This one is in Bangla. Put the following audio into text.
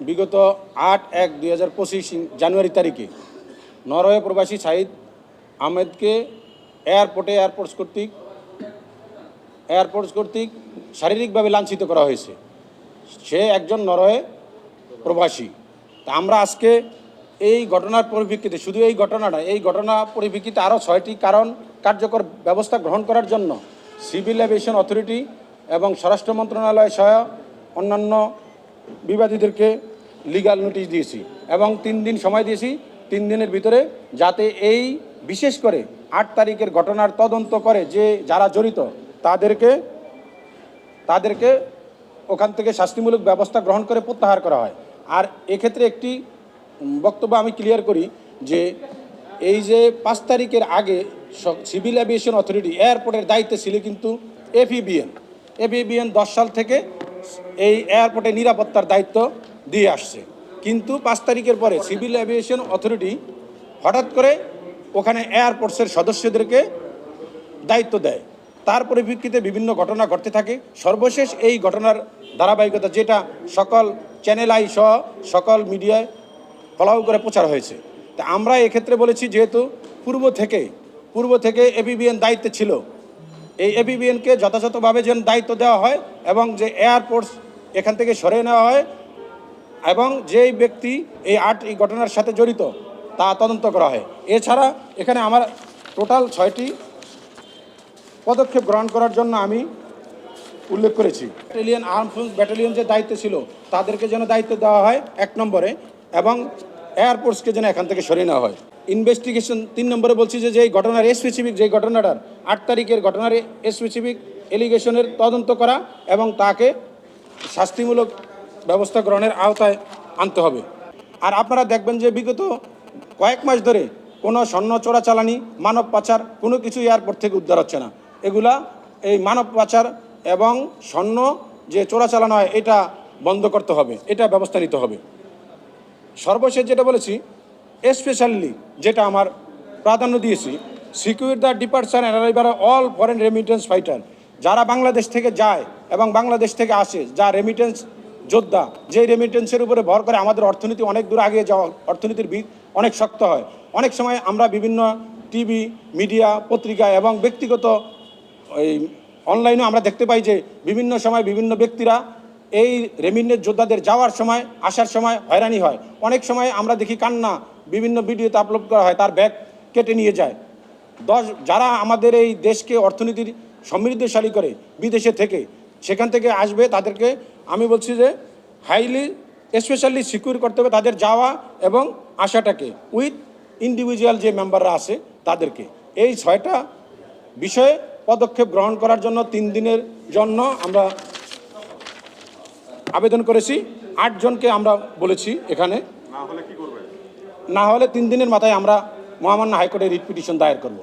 বিগত আট এক দুই হাজার পঁচিশ জানুয়ারি তারিখে নরওয়ে প্রবাসী সাইদ আহমেদকে এয়ারপোর্টে এয়ারপোর্টস কর্তৃক এয়ারপোর্টস কর্তৃক শারীরিকভাবে লাঞ্ছিত করা হয়েছে। সে একজন নরওয়ে প্রবাসী। তা আমরা আজকে এই ঘটনার পরিপ্রেক্ষিতে, শুধু এই ঘটনা ঘটনাটা এই ঘটনা পরিপ্রেক্ষিতে আরও ছয়টি কারণ, কার্যকর ব্যবস্থা গ্রহণ করার জন্য সিভিল এভিয়েশন অথরিটি এবং স্বরাষ্ট্র মন্ত্রণালয় সহ অন্যান্য বিবাদীদেরকে লিগাল নোটিশ দিয়েছি এবং তিন দিন সময় দিয়েছি, তিন দিনের ভিতরে যাতে এই বিশেষ করে আট তারিখের ঘটনার তদন্ত করে যে যারা জড়িত তাদেরকে তাদেরকে ওখান থেকে শাস্তিমূলক ব্যবস্থা গ্রহণ করে প্রত্যাহার করা হয়। আর এক্ষেত্রে একটি বক্তব্য আমি ক্লিয়ার করি যে এই যে পাঁচ তারিখের আগে সিভিল অ্যাভিয়েশন অথরিটি এয়ারপোর্টের দায়িত্বে ছিল কিন্তু এফিবিএন এফিবিএন দশ সাল থেকে এই এয়ারপোর্টে নিরাপত্তার দায়িত্ব দিয়ে আসছে। কিন্তু পাঁচ তারিখের পরে সিভিল অ্যাভিয়েশন অথরিটি হঠাৎ করে ওখানে এয়ারপোর্টসের সদস্যদেরকে দায়িত্ব দেয়। তার পরিপ্রেক্ষিতে বিভিন্ন ঘটনা ঘটতে থাকে। সর্বশেষ এই ঘটনার ধারাবাহিকতা যেটা সকল চ্যানেল আই সহ সকল মিডিয়ায় ফলাও করে প্রচার হয়েছে। তা আমরা এক্ষেত্রে বলেছি, যেহেতু পূর্ব থেকে পূর্ব থেকে এবিবিএন দায়িত্বে ছিল এই এবিবিএনকে যথাযথভাবে যেন দায়িত্ব দেওয়া হয় এবং যে এয়ারপোর্টস এখান থেকে সরিয়ে নেওয়া হয় এবং যেই ব্যক্তি এই আট এই ঘটনার সাথে জড়িত, তা তদন্ত করা হয়। এছাড়া এখানে আমার টোটাল ছয়টি পদক্ষেপ গ্রহণ করার জন্য আমি উল্লেখ করেছি। ব্যাটালিয়ন আর্ম ফোর্স ব্যাটালিয়ন যে দায়িত্ব ছিল, তাদেরকে যেন দায়িত্ব দেওয়া হয় এক নম্বরে এবং এয়ারপোর্টসকে যেন এখান থেকে সরিয়ে নেওয়া হয়। ইনভেস্টিগেশন তিন নম্বরে বলছি যে যেই ঘটনার স্পেসিফিক যেই ঘটনাটার আট তারিখের ঘটনার স্পেসিফিক এলিগেশনের তদন্ত করা এবং তাকে শাস্তিমূলক ব্যবস্থা গ্রহণের আওতায় আনতে হবে। আর আপনারা দেখবেন যে বিগত কয়েক মাস ধরে কোনো স্বর্ণ চোরাচালানি মানব পাচার কোনো কিছু এয়ারপোর্ট থেকে উদ্ধার হচ্ছে না। এগুলা এই মানব পাচার এবং স্বর্ণ যে চোরাচালানো হয়, এটা বন্ধ করতে হবে, এটা ব্যবস্থা নিতে হবে। সর্বশেষ যেটা বলেছি স্পেশালি যেটা আমার প্রাধান্য দিয়েছি secure the departure and arrival all foreign remittance fighter যারা বাংলাদেশ থেকে যায় এবং বাংলাদেশ থেকে আসে, যা রেমিটেন্স যোদ্ধা যে রেমিটেন্সের উপরে ভর করে আমাদের অর্থনীতি অনেক দূর আগে যাওয়া, অর্থনীতির ভিত অনেক শক্ত হয়। অনেক সময় আমরা বিভিন্ন টিভি মিডিয়া পত্রিকা এবং ব্যক্তিগত এই অনলাইনে আমরা দেখতে পাই যে বিভিন্ন সময় বিভিন্ন ব্যক্তিরা এই রেমিটেন্স যোদ্ধাদের যাওয়ার সময়, আসার সময় হয়রানি হয়। অনেক সময় আমরা দেখি কান্না বিভিন্ন ভিডিওতে আপলোড করা হয়, তার ব্যাগ কেটে নিয়ে যায়। দশ, যারা আমাদের এই দেশকে অর্থনীতির সমৃদ্ধশালী করে বিদেশে থেকে, সেখান থেকে আসবে তাদেরকে আমি বলছি যে হাইলি স্পেশালি সিকিউর করতে হবে তাদের যাওয়া এবং আসাটাকে উইথ ইন্ডিভিজুয়াল যে মেম্বাররা আছে তাদেরকে। এই ছয়টা বিষয়ে পদক্ষেপ গ্রহণ করার জন্য তিন দিনের জন্য আমরা আবেদন করেছি। আটজনকে আমরা বলেছি এখানে। না হলে তিন দিনের মাথায় আমরা মহামান্য হাইকোর্টে রিট পিটিশন দায়ের করব।